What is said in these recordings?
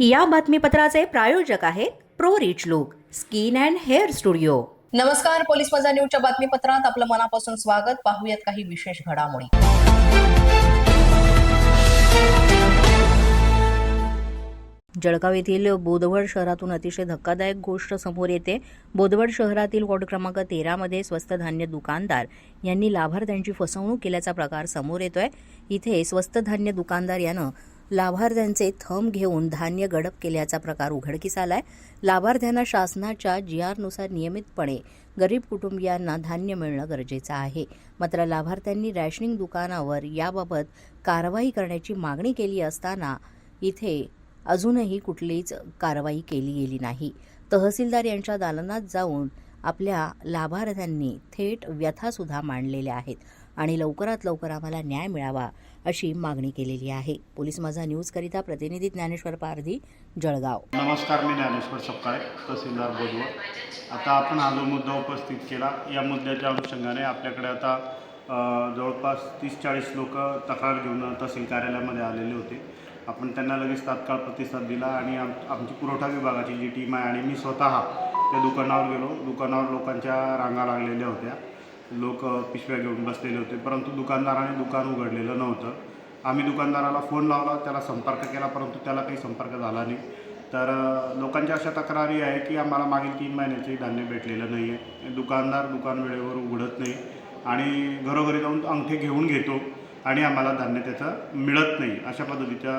या बातमीपत्राचे प्रायोजक आहेत pro rich look skin and hair studio. नमस्कार पोलीस माझा न्यूजच्या बातमीपत्रात आपलं मनापासून स्वागत. पाहूयात काही विशेष घडामोडी. जळगाव येथील बोदवड शहरातून अतिशय धक्कादायक गोष्ट समोर येते. बोदवड शहरातील वॉर्ड क्रमांक तेरामध्ये स्वस्त धान्य दुकानदार यांनी लाभार्थ्यांची फसवणूक केल्याचा प्रकार समोर येतोय. इथे स्वस्त धान्य दुकानदार यानं लाभार्थ्यांचे थंब घेऊन धान्य गडप केल्याचा प्रकार उघडकीस आलाय. लाभार्थ्यांना शासनाच्या जी आरनुसार नियमितपणे गरीब कुटुंबियांना धान्य मिळणं गरजेचं आहे. मात्र लाभार्थ्यांनी रॅशनिंग दुकानावर याबाबत कारवाई करण्याची मागणी केली असताना इथे अजूनही कुठलीच कारवाई केली गेली नाही. तहसीलदार यांच्या दालनात जाऊन आपल्या लाभार्थ्यांनी थेट व्यथासुद्धा मांडलेल्या आहेत. आणि लवकरात लवकर आम्हाला न्याय मिळावा अशी मागणी केलेली आहे. पोलीस माझा न्यूजकरिता प्रतिनिधी ज्ञानेश्वर पारधी जळगाव. नमस्कार मी ज्ञानेश्वर सपकाळे तहसीलदार बोधवड. आता आपण हा जो मुद्दा उपस्थित केला या मुद्द्याच्या अनुषंगाने आपल्याकडे आता जवळपास तीस चाळीस लोक तक्रार घेऊन तहसील कार्यालयामध्ये आलेले होते. आपण त्यांना लगेच तात्काळ प्रतिसाद दिला आणि आम आमची पुरवठा विभागाची जी टीम आहे आणि मी स्वतः त्या दुकानावर गेलो. दुकानावर लोकांच्या रांगा लागलेल्या होत्या. लोक पिशव्या घेऊन बसलेले होते. परंतु दुकानदाराने दुकान उघडलेलं नव्हतं. आम्ही दुकानदाराला फोन लावला त्याला संपर्क केला परंतु त्याला काही संपर्क झाला नाही. तर लोकांच्या अशा तक्रारी आहे की आम्हाला मागील तीन महिन्याचे धान्य भेटलेलं नाही आहे दुकानदार दुकान वेळेवर उघडत नाही. आणि घरोघरी जाऊन अंगठे घेऊन घेतो. आणि आम्हाला धान्य त्याचं मिळत नाही अशा पद्धतीच्या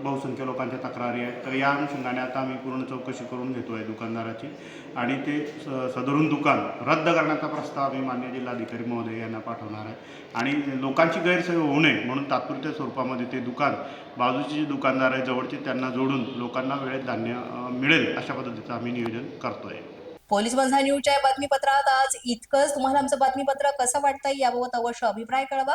बहुसंख्य लोकांच्या तक्रारी आहेत. तर या अनुषंगाने आता आम्ही पूर्ण चौकशी करून घेतो आहे दुकानदाराची. आणि ते स सदरून दुकान रद्द करण्याचा प्रस्ताव आम्ही मान्य जिल्हाधिकारी महोदय यांना पाठवणार आहे. आणि लोकांची गैरसोय होऊ नये म्हणून तात्पुरत्या स्वरूपामध्ये ते दुकान बाजूचे जे दुकानदार आहे जवळचे त्यांना जोडून लोकांना वेळेत धान्य मिळेल अशा पद्धतीचं आम्ही नियोजन करतो आहे पोलीस बंधा न्यूजच्या बातमीपत्रात आज इतकंच. तुम्हाला आमचं बातमीपत्र कसं वाटतंय याबाबत अवश्य अभिप्राय कळवा.